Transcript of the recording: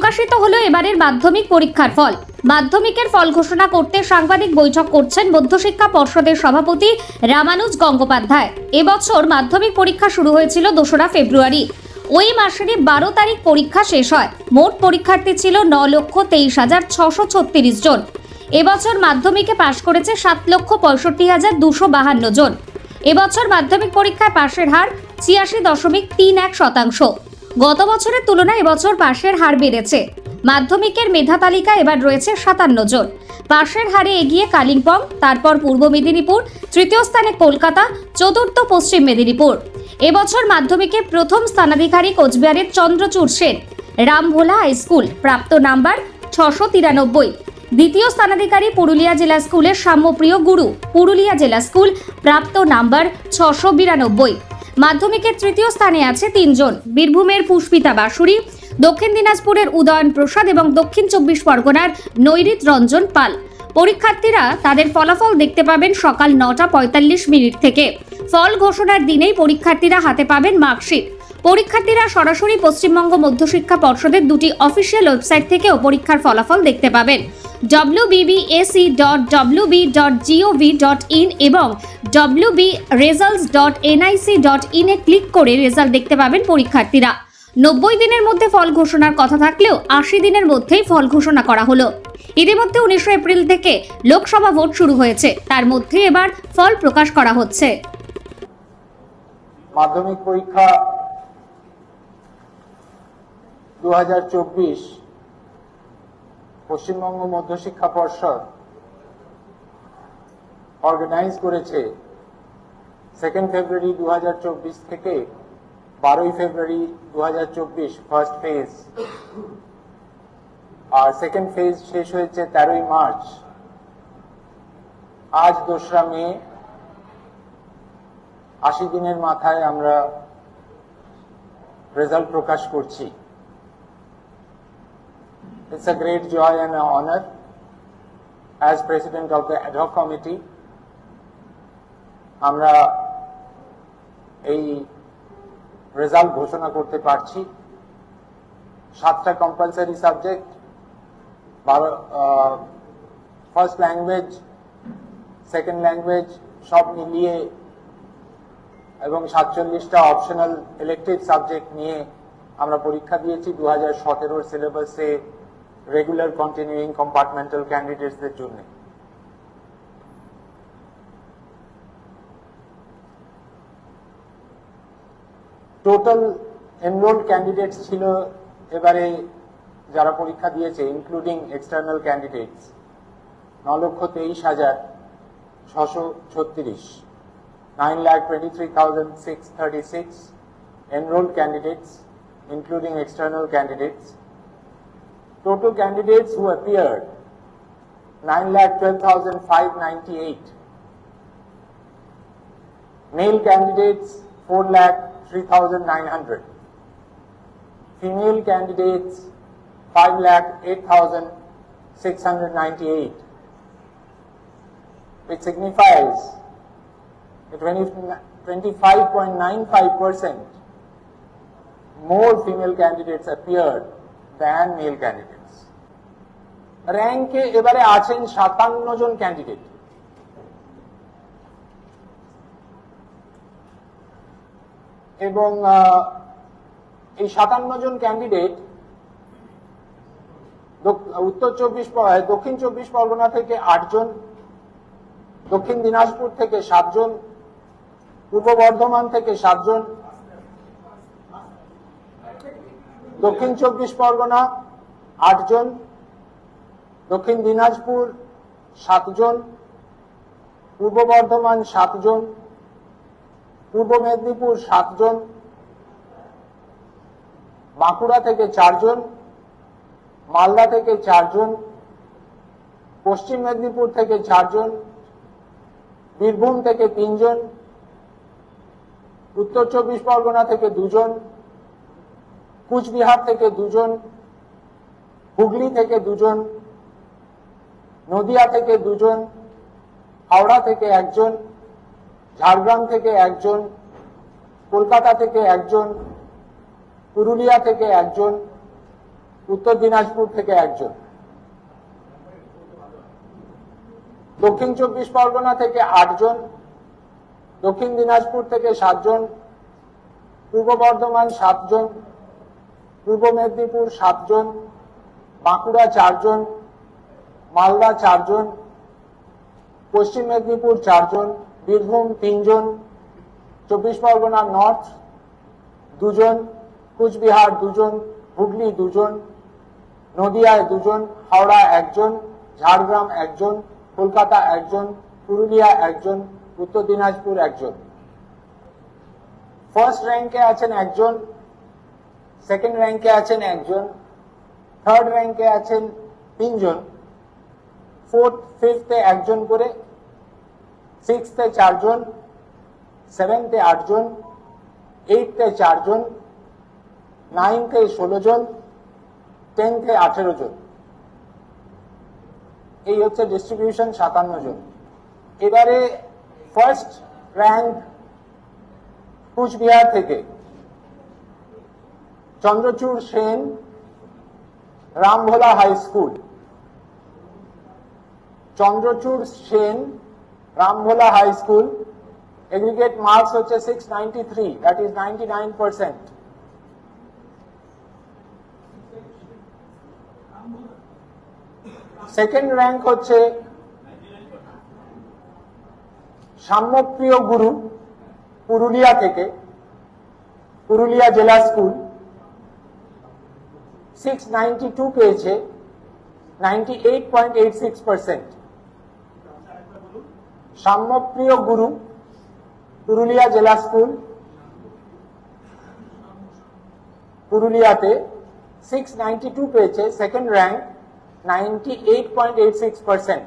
প্রকাশিত হলো এবারের মাধ্যমিক পরীক্ষার ফল। মাধ্যমিকের ফল ঘোষণা করতে সাংবাদিক বৈঠক করছেন মধ্যশিক্ষা পর্ষদের সভাপতি রামানুজ গঙ্গোপাধ্যায়। এবছর মাধ্যমিক পরীক্ষা শুরু হয়েছিল দোসরা ফেব্রুয়ারি। ওই মাসেরই বারো তারিখ পরীক্ষা শেষ হয়। মোট পরীক্ষার্থী ছিল ন লক্ষ তেইশ হাজার ছশো ছত্রিশ জন। এবছর মাধ্যমিকে পাশ করেছে সাত লক্ষ পঁয়ষট্টি হাজার দুশো বাহান্ন জন। এবছর মাধ্যমিক পরীক্ষায় পাশের হার ছিয়াশি দশমিক তিন এক শতাংশ। গত বছরের তুলনায় এবছর পাশের হার বেড়েছে। মাধ্যমিকের মেধা তালিকা এবার রয়েছে সাতান্ন জন। পাশের হারে এগিয়ে কালিম্পং, তারপর পূর্ব মেদিনীপুর, তৃতীয় স্থানে কলকাতা, চতুর্থ পশ্চিম মেদিনীপুর। এবছর মাধ্যমিকে প্রথম স্থানাধিকারী কোচবিহারের চন্দ্রচূড় সেন। রামভোলা হাই স্কুল, প্রাপ্ত নাম্বার ছশো তিরানব্বই। দ্বিতীয় স্থানাধিকারী পুরুলিয়া জেলা স্কুলের সাম্যপ্রিয় গুরু, পুরুলিয়া জেলা স্কুল, প্রাপ্ত নাম্বার ছশো বিরানব্বই। মাধ্যমিকের তৃতীয় স্থানে আছে তিনজন। বীরভূমের পুষ্পিতা বাসুরি দক্ষিণ দিনাজপুরের উদয়ন প্রসাদ এবং দক্ষিণ চব্বিশ পরগনার নৈরিত রঞ্জন পাল। পরীক্ষার্থীরা তাদের ফলাফল দেখতে পাবেন সকাল নটা পঁয়তাল্লিশ মিনিট থেকে। ফল ঘোষণার দিনেই পরীক্ষার্থীরা হাতে পাবেন মার্কশিট। পরীক্ষার্থীরা সরাসরি পশ্চিমবঙ্গ মধ্যশিক্ষা পর্ষদের দুটি অফিসিয়াল ওয়েবসাইট থেকেও পরীক্ষার ফলাফল দেখতে পাবেন। wbbac dot WB dot GOV dot in এবং WB results dot NIC dot ইনে ক্লিক করে রেজাল্ট দেখতে পাবেন পরীক্ষার্থীরা। নব্বই দিনের মধ্যে ফল ঘোষণার কথা থাকলেও আশি দিনের মধ্যেই ফল ঘোষণা করা হলো। ইতিমধ্যে উনিশে এপ্রিল থেকে লোকসভা ভোট শুরু হয়েছে। তার মধ্যে এবার ফল প্রকাশ করা হচ্ছে। মাধ্যমিক পরীক্ষা দু হাজার চব্বিশ পশ্চিমবঙ্গ মধ্যশিক্ষা পর্ষদ অর্গানাইজ করেছে সেকেন্ড ফেব্রুয়ারি দু হাজার চব্বিশ থেকে বারোই ফেব্রুয়ারি দু হাজার চব্বিশ ফার্স্ট ফেজ আর সেকেন্ড ফেজ শেষ হয়েছে তেরোই মার্চ আজ দোসরা মে, আশি দিনের মাথায় আমরা রেজাল্ট প্রকাশ করছি। It's a great joy and an honor as president of the ad hoc committee. আমরা এই রেজাল্ট ঘোষণা করতে পারছি। সাতটা compulsory subject first language second language সব মিলিয়ে এবং সাতচল্লিশটা অপশনাল ইলেকটিভ সাবজেক্ট নিয়ে আমরা পরীক্ষা দিয়েছি। দু হাজার সতেরোর সিলেবাসে রেগুলার কন্টিনিউইং কম্পার্টমেন্টাল ক্যান্ডিডেটসদের জন্য টোটাল এনরোল্ড ক্যান্ডিডেটস ছিল এবারে যারা পরীক্ষা দিয়েছে ইনক্লুডিং এক্সটার্নাল ক্যান্ডিডেটস ন লক্ষ তেইশ হাজার ছশো ছত্রিশ 9,23,636 enrolled candidates including external candidates. Total candidates who appeared, 9,12,598. Male candidates, 4,03,900. Female candidates, 5,08,698. Which signifies that 25.95% more female candidates appeared than male candidates. র্যাঙ্কে এবারে আছেন সাতান্ন জন ক্যান্ডিডেট এবং এই সাতান্ন জন ক্যান্ডিডেট উত্তর চব্বিশ দক্ষিণ চব্বিশ পরগনা থেকে আটজন দক্ষিণ দিনাজপুর থেকে সাতজন পূর্ব বর্ধমান থেকে সাতজন দক্ষিণ চব্বিশ পরগনা আটজন, দক্ষিণ দিনাজপুর সাতজন, পূর্ব বর্ধমান সাতজন, পূর্ব মেদিনীপুর সাতজন, বাঁকুড়া থেকে চারজন, মালদা থেকে চারজন, পশ্চিম মেদিনীপুর থেকে চারজন, বীরভূম থেকে তিনজন, উত্তর চব্বিশ পরগনা থেকে দুজন কুচবিহার থেকে দুজন, হুগলি থেকে দুজন, নদিয়া থেকে দুজন, হাওড়া থেকে একজন, ঝাড়গ্রাম থেকে একজন, কলকাতা থেকে একজন, পুরুলিয়া থেকে একজন, উত্তর দিনাজপুর থেকে একজন। দক্ষিণ চব্বিশ পরগনা থেকে আটজন, দক্ষিণ দিনাজপুর থেকে সাতজন, পূর্ব বর্ধমান সাতজন পূর্ব মেদিনীপুর সাতজন, বাঁকুড়া চারজন, মালদা চারজন, পশ্চিম মেদিনীপুর চারজন, বীরভূম তিনজন, চব্বিশ পরগনা নর্থ দুজন, কুচবিহার দুজন, হুগলি দুজন, নদিয়ায় দুজন, হাওড়া একজন, ঝাড়গ্রাম একজন, কলকাতা একজন, পুরুলিয়া একজন, উত্তর দিনাজপুর একজন। ফার্স্ট র্যাঙ্কে আছেন একজন সেকেন্ড র্যাঙ্কে আছেন একজন থার্ড র্যাঙ্কে আছেন তিনজন ফোর্থ ফিফথে একজন করে সিক্সথে চারজন সেভেন্থে আটজন এইটথে চারজন নাইনথে ষোলো জন টেনথে আঠেরো জন এই হচ্ছে ডিস্ট্রিবিউশন সাতান্ন জন। এবারে ফার্স্ট র্যাঙ্ক কুচবিহার থেকে Chandrachur Sen, Rambhola high school. Chandrachur Sen, Rambhola high school. Aggregate marks হচ্ছে six ninety three that is ninety nine percent second rank হচ্ছে সাম্যপ্রিয় গুরু পুরুলিয়া থেকে, পুরুলিয়া জেলা স্কুল। সিক্স নাইনটি টু পেয়েছে ninety eight point eight six percent Samyapriya Guru Purulia জেলা school পুরুলিয়াতে six ninety two পেয়েছে second rank ninety eight point eight six percent